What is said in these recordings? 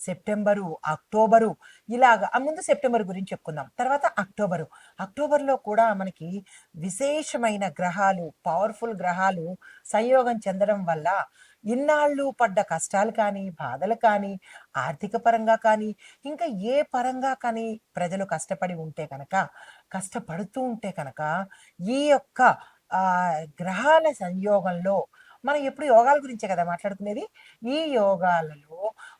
September October ఇలాగ ఆ ముందు సెప్టెంబర్ గురించి చెప్పుకుందాం. తర్వాత అక్టోబరు. అక్టోబర్లో కూడా మనకి విశేషమైన గ్రహాలు పవర్ఫుల్ గ్రహాలు సంయోగం చెందడం వల్ల ఇన్నాళ్ళు పడ్డ కష్టాలు కానీ బాధలు కానీ ఆర్థిక పరంగా కానీ ఇంకా ఏ పరంగా కానీ ప్రజలు కష్టపడి ఉంటే కనుక కష్టపడుతూ ఉంటే కనుక ఈ యొక్క గ్రహాల సంయోగంలో మనం ఎప్పుడు యోగాల గురించే కదా మాట్లాడుకునేది? ఈ యోగాలలో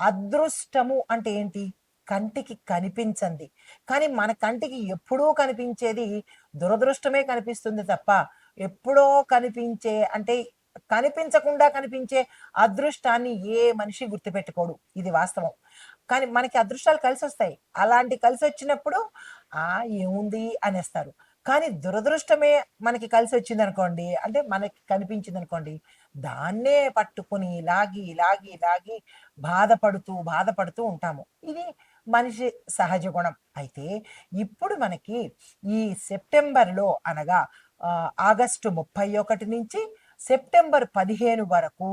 అదృష్టము అంటే ఏంటి? కంటికి కనిపించంది. కానీ మన కంటికి ఎప్పుడూ కనిపించేది దురదృష్టమే కనిపిస్తుంది తప్ప ఎప్పుడో కనిపించే అంటే కనిపించకుండా కనిపించే అదృష్టాన్ని ఏ మనిషి గుర్తుపెట్టుకోడు. ఇది వాస్తవం. కానీ మనకి అదృష్టాలు కలిసి వస్తాయి అలాంటి కలిసి వచ్చినప్పుడు ఆ ఏముంది? అనేస్తారు. కానీ దురదృష్టమే మనకి కలిసి వచ్చింది అనుకోండి అంటే మనకి కనిపించింది అనుకోండి దాన్నే పట్టుకుని లాగి లాగి లాగి బాధపడుతూ బాధపడుతూ ఉంటాము. ఇది మనిషి సహజ గుణం. అయితే ఇప్పుడు మనకి ఈ సెప్టెంబర్లో అనగా ఆగస్టు ముప్పై ఒకటి నుంచి సెప్టెంబర్ పదిహేను వరకు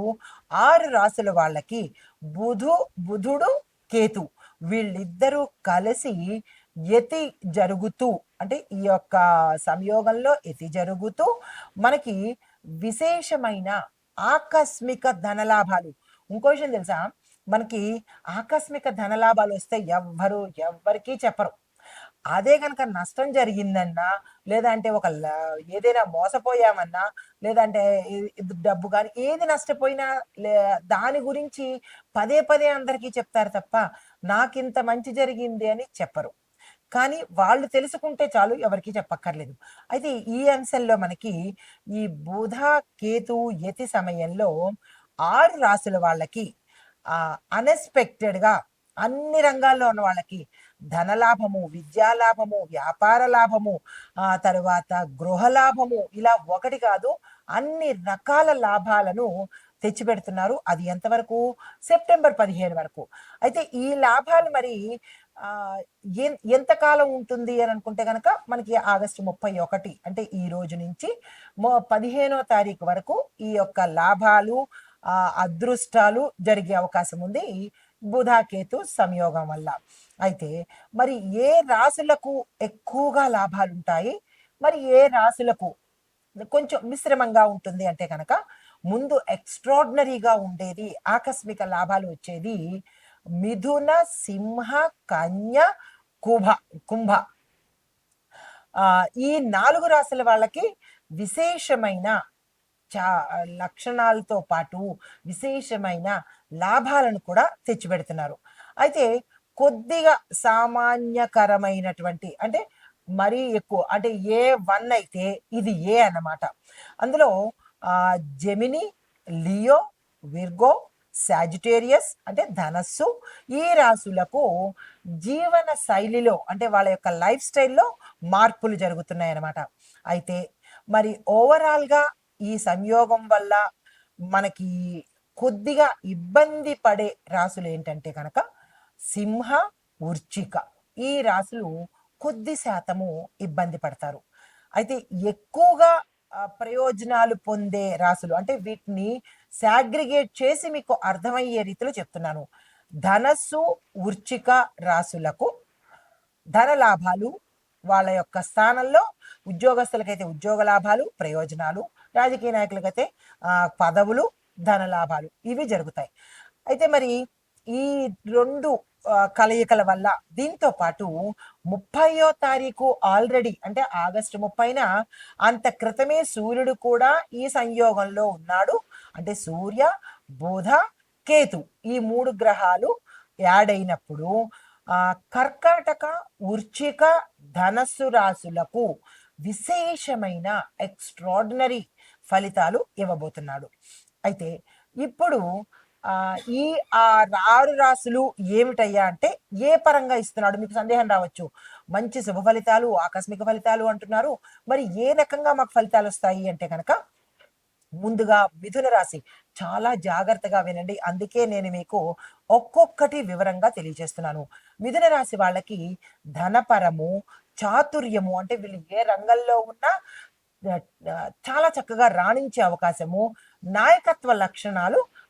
ఆరు రాసుల వాళ్ళకి బుధు బుధుడు కేతు వీళ్ళిద్దరూ కలిసి యతి జరుగుతూ అంటే ఈ యొక్క సంయోగంలో యతి జరుగుతూ మనకి విశేషమైన ఆకస్మిక ధనలాభాలు. ఇంకో విషయం తెలుసా? మనకి ఆకస్మిక ధనలాభాలు వస్తే ఎవ్వరు ఎవ్వరికీ చెప్పరు. అదే కనుక నష్టం జరిగిందన్నా లేదంటే ఒక ల- ఏదైనా మోసపోయామన్నా లేదంటే డబ్బు కానీ ఏది నష్టపోయినా లే దాని గురించి పదే పదే అందరికీ చెప్తారు తప్ప నాకింత మంచి జరిగింది అని చెప్పరు. కానీ వాళ్ళు తెలుసుకుంటే చాలు ఎవరికి చెప్పక్కర్లేదు. అయితే ఈ అంశంలో మనకి ఈ బుధ కేతు యతి సమయంలో ఆరు రాసుల వాళ్ళకి ఆ అన్ఎక్స్పెక్టెడ్గా అన్ని రంగాల్లో ఉన్న వాళ్ళకి ధనలాభము విద్యా లాభము వ్యాపార లాభము ఆ తర్వాత గృహ లాభము ఇలా ఒకటి కాదు అన్ని రకాల లాభాలను తెచ్చిపెడుతున్నారు. అది ఎంతవరకు? సెప్టెంబర్ పదిహేను వరకు. అయితే ఈ లాభాలు మరి ఎంతకాలం ఉంటుంది అని అనుకుంటే కనుక మనకి ఆగస్టు ముప్పై ఒకటి అంటే ఈ రోజు నుంచి పదిహేనో తారీఖు వరకు ఈ యొక్క లాభాలు అదృష్టాలు జరిగే అవకాశం ఉంది బుధాకేతు సంయోగం వల్ల. అయితే మరి ఏ రాశులకు ఎక్కువగా లాభాలు ఉంటాయి? మరి ఏ రాశులకు కొంచెం మిశ్రమంగా ఉంటుంది అంటే కనుక ముందు ఎక్స్ట్రాడినరీగా ఉండేది ఆకస్మిక లాభాలు వచ్చేది మిథున సింహ కన్య కుభ కుంభ ఈ నాలుగు రాశుల వాళ్ళకి విశేషమైన చా లక్షణాలతో పాటు విశేషమైన లాభాలను కూడా తెచ్చిపెడుతున్నారు అయితే కొద్దిగా సామాన్యకరమైనటువంటి అంటే మరీ ఎక్కువ అంటే ఏ వన్ అయితే ఇది ఏ అన్నమాట అందులో జెమిని లియో విర్గో సాజిటేరియస్ అంటే ధనస్సు ఈ రాశులకు జీవన శైలిలో అంటే వాళ్ళ యొక్క లైఫ్ స్టైల్లో మార్పులు జరుగుతున్నాయి అన్నమాట అయితే మరి ఓవరాల్గా ఈ సంయోగం వల్ల మనకి కొద్దిగా ఇబ్బంది పడే రాసులు ఏంటంటే కనుక సింహ ఉర్చిక ఈ రాసులు కొద్ది శాతము ఇబ్బంది పడతారు. అయితే ఎక్కువగా ప్రయోజనాలు పొందే రాశులు. అంటే వీటిని సాగ్రిగేట్ చేసి మీకు అర్థమయ్యే రీతిలో చెప్తున్నాను. ధనస్సు వృచ్చిక రాశులకు ధన లాభాలు వాళ్ళ యొక్క స్థానంలో ఉద్యోగస్తులకైతే ఉద్యోగ లాభాలు ప్రయోజనాలు రాజకీయ నాయకులకైతే పదవులు ధన లాభాలు ఇవి జరుగుతాయి. అయితే మరి ఈ రెండు కలయికల వల్ల. దీంతో పాటు ముప్పయో తారీఖు ఆల్రెడీ అంటే ఆగస్టు ముప్పైన అంత క్రితమే సూర్యుడు కూడా ఈ సంయోగంలో ఉన్నాడు. అంటే సూర్య బుధ కేతు ఈ మూడు గ్రహాలు యాడ్ అయినప్పుడు ఆ కర్కాటక ఉర్చిక ధనస్సు రాశులకు విశేషమైన ఎక్స్ట్రాడినరీ ఫలితాలు ఇవ్వబోతున్నాడు. అయితే ఇప్పుడు ఈ ఆ ఆరు రాశులు ఏమిటయ్యా అంటే ఏ పరంగా ఇస్తున్నాడు? మీకు సందేహం రావచ్చు. మంచి శుభ ఫలితాలు ఆకస్మిక ఫలితాలు అంటున్నారు. మరి ఏ రకంగా మాకు ఫలితాలు వస్తాయి అంటే కనుక ముందుగా మిథున రాశి. చాలా జాగ్రత్తగా వినండి. అందుకే నేను మీకు ఒక్కొక్కటి వివరంగా తెలియజేస్తున్నాను. మిథున రాశి వాళ్ళకి ధనపరము చాతుర్యము అంటే వీళ్ళు ఏ రంగంలో ఉన్నా చాలా చక్కగా రాణించే అవకాశము నాయకత్వ లక్షణాలు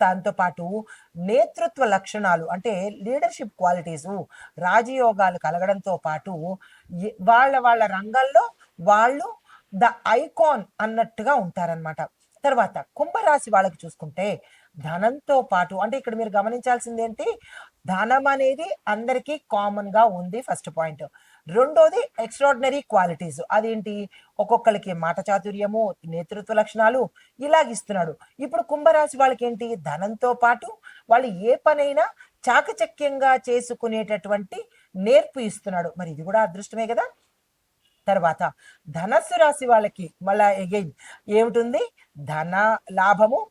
దాంతో పాటు నేతృత్వ లక్షణాలు అంటే లీడర్షిప్ క్వాలిటీస్ రాజయోగాలు కలగడంతో పాటు వాళ్ళ వాళ్ళ రంగంలో వాళ్ళు ద ఐకాన్ అన్నట్టుగా ఉంటారన్నమాట. తర్వాత కుంభరాశి వాళ్ళకి చూసుకుంటే ధనంతో పాటు అంటే ఇక్కడ మీరు గమనించాల్సింది ఏంటి? ధనం అనేది అందరికీ కామన్గా ఉంది ఫస్ట్ పాయింట్ రెండోది ఎక్స్ట్రాడినరీ క్వాలిటీస్ అదేంటి? ఒక్కొక్కరికి మాట చాతుర్యము నేతృత్వ లక్షణాలు ఇలాగిస్తున్నాడు ఇప్పుడు కుంభరాశి వాళ్ళకి ఏంటి ధనంతో పాటు వాళ్ళు ఏ పనైనా చాకచక్యంగా చేసుకునేటటువంటి నేర్పు ఇస్తున్నాడు. మరి ఇది కూడా అదృష్టమే కదా? తర్వాత ధనస్సు రాశి వాళ్ళకి మళ్ళా అగైన్ ఏమిటుంది? ధన లాభము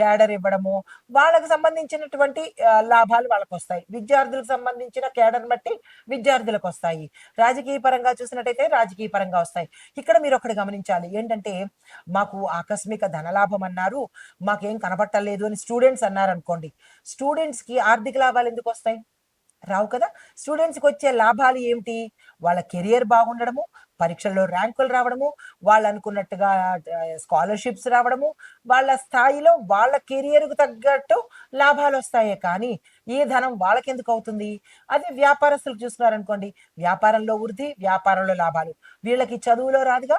క్యాడర్ ఇవ్వడము వాళ్ళకి సంబంధించినటువంటి లాభాలు వాళ్ళకు వస్తాయి విద్యార్థులకు సంబంధించిన క్యాడర్ బట్టి విద్యార్థులకు వస్తాయి రాజకీయ పరంగా చూసినట్టయితే రాజకీయ పరంగా వస్తాయి. ఇక్కడ మీరు ఒకటి గమనించాలి. ఏంటంటే మాకు ఆకస్మిక ధనలాభం అన్నారు. మాకేం కనబట్టలేదు అని స్టూడెంట్స్ అన్నారు అనుకోండి స్టూడెంట్స్కి ఆర్థిక లాభాలు ఎందుకు వస్తాయి? రావు కదా. స్టూడెంట్స్కి వచ్చే లాభాలు ఏమిటి? వాళ్ళ కెరియర్ బాగుండడము పరీక్షల్లో ర్యాంకులు రావడము వాళ్ళు అనుకున్నట్టుగా స్కాలర్షిప్స్ రావడము వాళ్ళ స్థాయిలో వాళ్ళ కెరియర్కు తగ్గట్టు లాభాలు వస్తాయే కానీ ఈ ధనం వాళ్ళకెందుకు అవుతుంది? అదే వ్యాపారస్తులకు చూస్తున్నారనుకోండి వ్యాపారంలో వృద్ధి వ్యాపారంలో లాభాలు. వీళ్ళకి చదువులో రాదుగా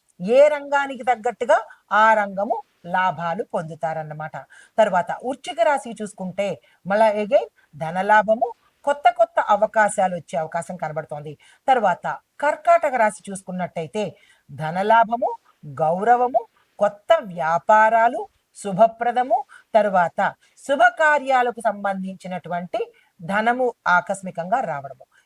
ఏ రంగానికి తగ్గట్టుగా ఆ రంగము లాభాలు పొందుతారన్నమాట. తర్వాత ఉచ్చిక రాశి చూసుకుంటే మళ్ళా ఎగైన్ ధనలాభము కొత్త కొత్త అవకాశాలు వచ్చే అవకాశం కనబడుతోంది. తర్వాత కర్కాటక రాశి చూసుకున్నట్టయితే ధనలాభము గౌరవము కొత్త వ్యాపారాలు శుభప్రదము తరువాత శుభకార్యాలకు సంబంధించినటువంటి ధనము ఆకస్మికంగా రావడము.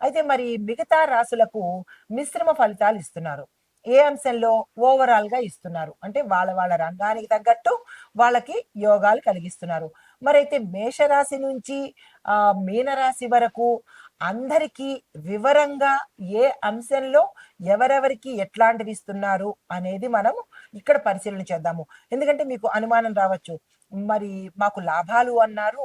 అయితే మరి మిగతా రాసులకు మిశ్రమ ఫలితాలు ఇస్తున్నారు. ఏ అంశంలో ఓవరాల్గా ఇస్తున్నారు? అంటే వాళ్ళ వాళ్ళ రంగానికి తగ్గట్టు వాళ్ళకి యోగాలు కలిగిస్తున్నారు. మరైతే మేషరాశి నుంచి ఆ మీనరాశి వరకు అందరికీ వివరంగా ఏ అంశంలో ఎవరెవరికి ఎట్లాంటివి ఇస్తున్నారు అనేది మనం ఇక్కడ పరిశీలన చేద్దాము. ఎందుకంటే మీకు అనుమానం రావచ్చు. మరి మాకు లాభాలు అన్నారు.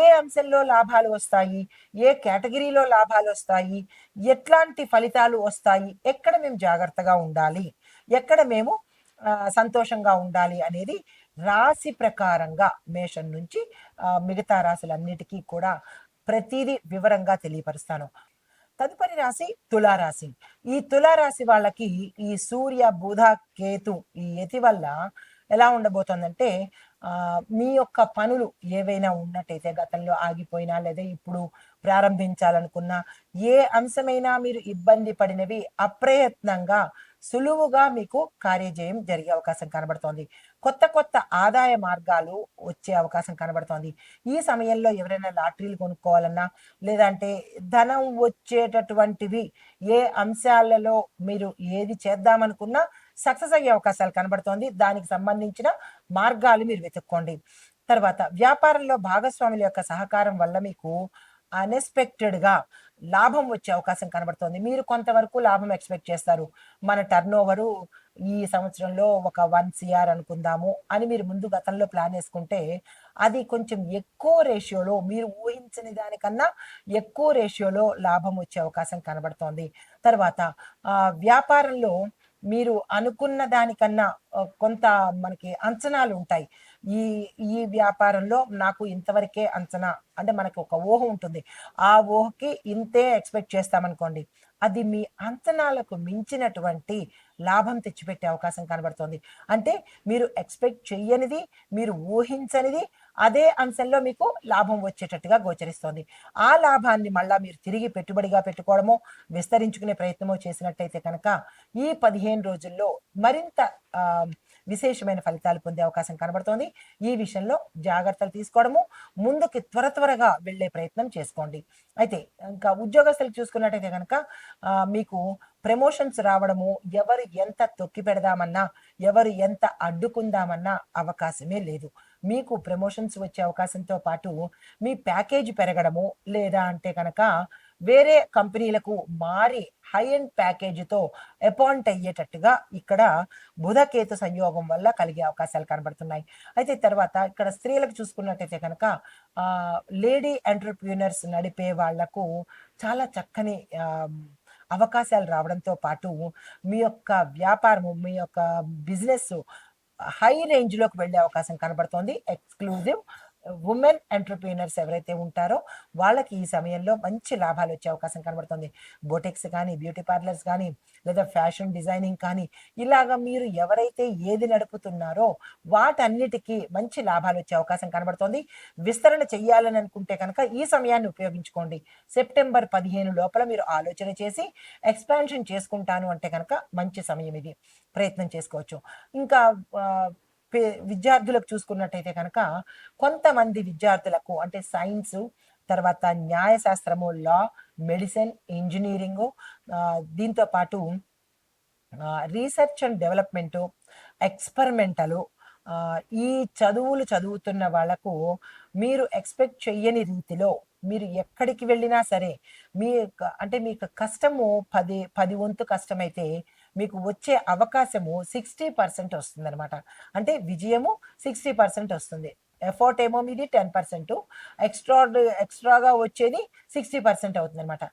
ఏ అంశంలో లాభాలు వస్తాయి? ఏ కేటగిరీలో లాభాలు వస్తాయి? ఎట్లాంటి ఫలితాలు వస్తాయి? ఎక్కడ మేము జాగ్రత్తగా ఉండాలి? ఎక్కడ మేము సంతోషంగా ఉండాలి అనేది రాశి ప్రకారంగా మేషం నుంచి మిగతా రాశులన్నిటికీ కూడా ప్రతిదీ వివరంగా తెలియపరుస్తాను. తదుపరి రాశి తులారాశి. ఈ తులారాశి వాళ్ళకి ఈ సూర్య బుధ కేతు ఈ యతి వల్ల ఎలా ఉండబోతోందంటే మీ యొక్క పనులు ఏవైనా ఉన్నట్టయితే గతంలో ఆగిపోయినా లేదా ఇప్పుడు ప్రారంభించాలనుకున్నా ఏ అంశమైనా మీరు ఇబ్బంది పడినవి అప్రయత్నంగా సులువుగా మీకు కార్యజయం జరిగే అవకాశం కనబడుతోంది. కొత్త కొత్త ఆదాయ మార్గాలు వచ్చే అవకాశం కనబడుతోంది. ఈ సమయంలో ఎవరైనా లాటరీలు కొనుక్కోవాలన్నా లేదంటే ధనం వచ్చేటటువంటివి ఏ అంశాలలో మీరు ఏది చేద్దామనుకున్నా సక్సెస్ అయ్యే అవకాశాలు కనబడుతోంది. దానికి సంబంధించిన మార్గాలు మీరు వెతుక్కోండి. తర్వాత వ్యాపారంలో భాగస్వాముల యొక్క సహకారం వల్ల మీకు అన్ఎక్స్పెక్టెడ్గా లాభం వచ్చే అవకాశం కనబడుతోంది. మీరు కొంతవరకు లాభం ఎక్స్పెక్ట్ చేస్తారు. మన టర్న్ ఓవరు ఈ సంవత్సరంలో ఒక వన్ సిఆర్ అనుకుందాము అని మీరు ముందు గతంలో ప్లాన్ వేసుకుంటే అది కొంచెం ఎక్కువ రేషియోలో మీరు ఊహించని దానికన్నా ఎక్కువ రేషియోలో లాభం వచ్చే అవకాశం కనబడుతోంది. తర్వాత వ్యాపారంలో మీరు అనుకున్న దానికన్నా కొంత మనకి అంచనాలు ఉంటాయి. ఈ ఈ వ్యాపారంలో నాకు ఇంతవరకే అంచనా అంటే మనకి ఒక ఊహ ఉంటుంది. ఆ ఊహకి ఇంతే ఎక్స్పెక్ట్ చేస్తామనుకోండి అది మీ అంచనాలకు మించినటువంటి లాభం తెచ్చిపెట్టే అవకాశం కనబడుతుంది. అంటే మీరు ఎక్స్పెక్ట్ చెయ్యనిది మీరు ఊహించనిది అదే అంశంలో మీకు లాభం వచ్చేటట్టుగా గోచరిస్తోంది. ఆ లాభాన్ని మళ్ళా మీరు తిరిగి పెట్టుబడిగా పెట్టుకోవడమో విస్తరించుకునే ప్రయత్నమో చేసినట్టయితే కనుక ఈ పదిహేను రోజుల్లో మరింత విశేషమైన ఫలితాలు పొందే అవకాశం కనబడుతోంది. ఈ విషయంలో జాగ్రత్తలు తీసుకోవడము ముందుకి త్వర త్వరగా వెళ్ళే ప్రయత్నం చేసుకోండి. అయితే ఇంకా ఉద్యోగస్తులు చూసుకున్నట్టయితే కనుక మీకు ప్రమోషన్స్ రావడము ఎవరు ఎంత తొక్కి పెడదామన్నా ఎవరు ఎంత అడ్డుకుందామన్నా అవకాశమే లేదు. మీకు ప్రమోషన్స్ వచ్చే అవకాశంతో పాటు మీ ప్యాకేజ్ పెరగడము లేదా అంటే కనుక వేరే కంపెనీలకు మారి హై అండ్ ప్యాకేజీతో అపాయింట్ అయ్యేటట్టుగా ఇక్కడ బుధకేతు సంయోగం వల్ల కలిగే అవకాశాలు కనబడుతున్నాయి. అయితే తర్వాత ఇక్కడ స్త్రీలకు చూసుకున్నట్టయితే కనుక లేడీ ఎంటర్ప్రీనర్స్ నడిపే వాళ్ళకు చాలా చక్కని అవకాశాలు రావడంతో పాటు మీ యొక్క వ్యాపారము మీ యొక్క బిజినెస్ హై రేంజ్లోకి వెళ్ళే అవకాశం కనబడుతోంది. ఎక్స్క్లూజివ్ ఉమెన్ ఎంటర్ప్రీనర్స్ ఎవరైతే ఉంటారో వాళ్ళకి ఈ సమయంలో మంచి లాభాలు వచ్చే అవకాశం కనబడుతుంది. బోటెక్స్ కానీ బ్యూటీ పార్లర్స్ కానీ లేదా ఫ్యాషన్ డిజైనింగ్ కానీ ఇలాగ మీరు ఎవరైతే ఏది నడుపుతున్నారో వాటన్నిటికీ మంచి లాభాలు వచ్చే అవకాశం కనబడుతుంది. విస్తరణ చెయ్యాలని అనుకుంటే కనుక ఈ సమయాన్ని ఉపయోగించుకోండి. సెప్టెంబర్ పదిహేను లోపల మీరు ఆలోచన చేసి ఎక్స్పాన్షన్ చేసుకుంటాను అంటే కనుక మంచి సమయం ఇది. ప్రయత్నం చేసుకోవచ్చు. ఇంకా విద్యార్థులకు చూసుకున్నట్టయితే కనుక కొంతమంది విద్యార్థులకు అంటే సైన్స్ తర్వాత న్యాయశాస్త్రము లా మెడిసిన్ ఇంజనీరింగు దీంతో పాటు రీసెర్చ్ అండ్ డెవలప్మెంటు ఎక్స్పెరిమెంటలు ఈ చదువులు చదువుతున్న వాళ్ళకు మీరు ఎక్స్పెక్ట్ చెయ్యని రీతిలో మీరు ఎక్కడికి వెళ్ళినా సరే మీ అంటే మీకు కష్టము పది పది వంతు కష్టమైతే మీకు వచ్చే అవకాశము సిక్స్టీ పర్సెంట్ వస్తుంది అనమాట అంటే విజయము సిక్స్టీ పర్సెంట్ వస్తుంది. ఎఫర్ట్ ఏమో మీది టెన్ పర్సెంట్. ఎక్స్ట్రా ఎక్స్ట్రాగా వచ్చేది సిక్స్టీ పర్సెంట్ అవుతుంది అనమాట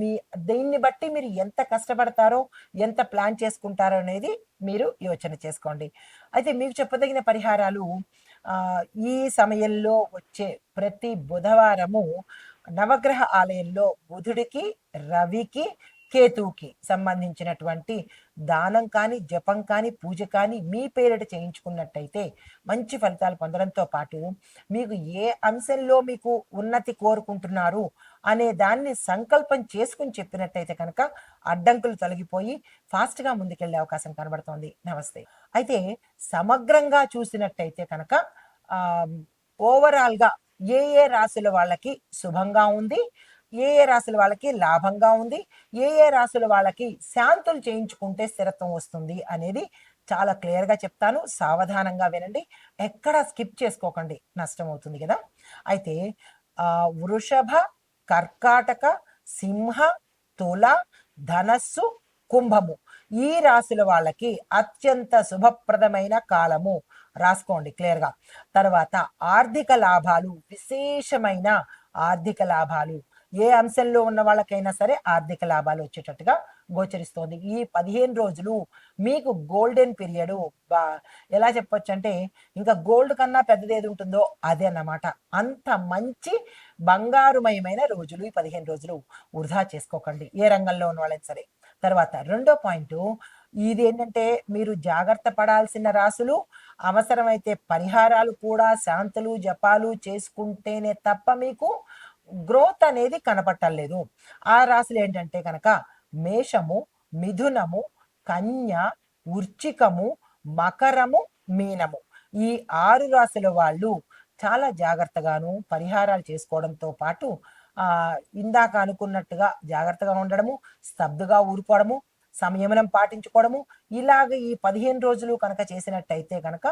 మీ దీన్ని బట్టి మీరు ఎంత కష్టపడతారో ఎంత ప్లాన్ చేసుకుంటారో అనేది మీరు యోచన చేసుకోండి. అయితే మీకు చెప్పదగిన పరిహారాలు ఈ సమయంలో వచ్చే ప్రతి బుధవారము నవగ్రహ ఆలయంలో బుధుడికి రవికి కేతువుకి సంబంధించినటువంటి దానం కానీ జపం కానీ పూజ కానీ మీ పేరిట చేయించుకున్నట్టయితే మంచి ఫలితాలు పొందడంతో పాటు మీకు ఏ అంశంలో మీకు ఉన్నతి కోరుకుంటున్నారు అనే దాన్ని సంకల్పం చేసుకుని చెప్పినట్టయితే కనుక అడ్డంకులు తొలగిపోయి ఫాస్ట్గా ముందుకెళ్ళే అవకాశం కనబడుతోంది. నమస్తే. అయితే సమగ్రంగా చూసినట్టయితే కనుక ఓవరాల్గా ఏ ఏ రాశుల వాళ్ళకి శుభంగా ఉంది? ఏ ఏ రాశుల వాళ్ళకి లాభంగా ఉంది ఏ ఏ రాశుల వాళ్ళకి శాంతులు చేయించుకుంటే స్థిరత్వం వస్తుంది అనేది చాలా క్లియర్గా చెప్తాను. సావధానంగా వినండి. ఎక్కడ స్కిప్ చేసుకోకండి. నష్టం అవుతుంది కదా. అయితే వృషభ కర్కాటక సింహ తుల ధనస్సు కుంభము ఈ రాశుల వాళ్ళకి అత్యంత శుభప్రదమైన కాలము. రాసుకోండి క్లియర్గా తర్వాత ఆర్థిక లాభాలు విశేషమైన ఆర్థిక లాభాలు. ఏ అంశంలో ఉన్న వాళ్ళకైనా సరే ఆర్థిక లాభాలు వచ్చేటట్టుగా గోచరిస్తోంది. ఈ పదిహేను రోజులు మీకు గోల్డెన్ పీరియడ్. ఎలా చెప్పొచ్చు అంటే ఇంకా గోల్డ్ కన్నా పెద్దది ఏది ఉంటుందో అదే అన్నమాట. అంత మంచి బంగారుమయమైన రోజులు ఈ పదిహేను రోజులు వృధా చేసుకోకండి ఏ రంగంలో ఉన్న వాళ్ళైనా సరే. తర్వాత రెండో పాయింట్ ఇది ఏంటంటే మీరు జాగ్రత్త పడాల్సిన రాసులు అవసరమైతే పరిహారాలు కూడా శాంతులు జపాలు చేసుకుంటేనే తప్ప మీకు గ్రోత్ అనేది కనపట్టలేదు ఆ రాశులు ఏంటంటే కనుక మేషము మిథునము కన్య ఉర్చికము మకరము మీనము. ఈ ఆరు రాశుల వాళ్ళు చాలా జాగ్రత్తగాను పరిహారాలు చేసుకోవడంతో పాటు ఆ ఇందాక అనుకున్నట్టుగా జాగ్రత్తగా ఉండడము స్తబ్దుగా ఊరుకోవడము సంయమనం పాటించుకోవడము ఇలాగ ఈ పదిహేను రోజులు కనుక చేసినట్టయితే కనుక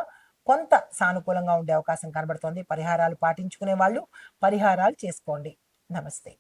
కొంత సానుకూలంగా ఉండే అవకాశం కనబడుతోంది. పరిహారాలు పాటించుకునే వాళ్ళు పరిహారాలు చేసుకోండి. నమస్తే.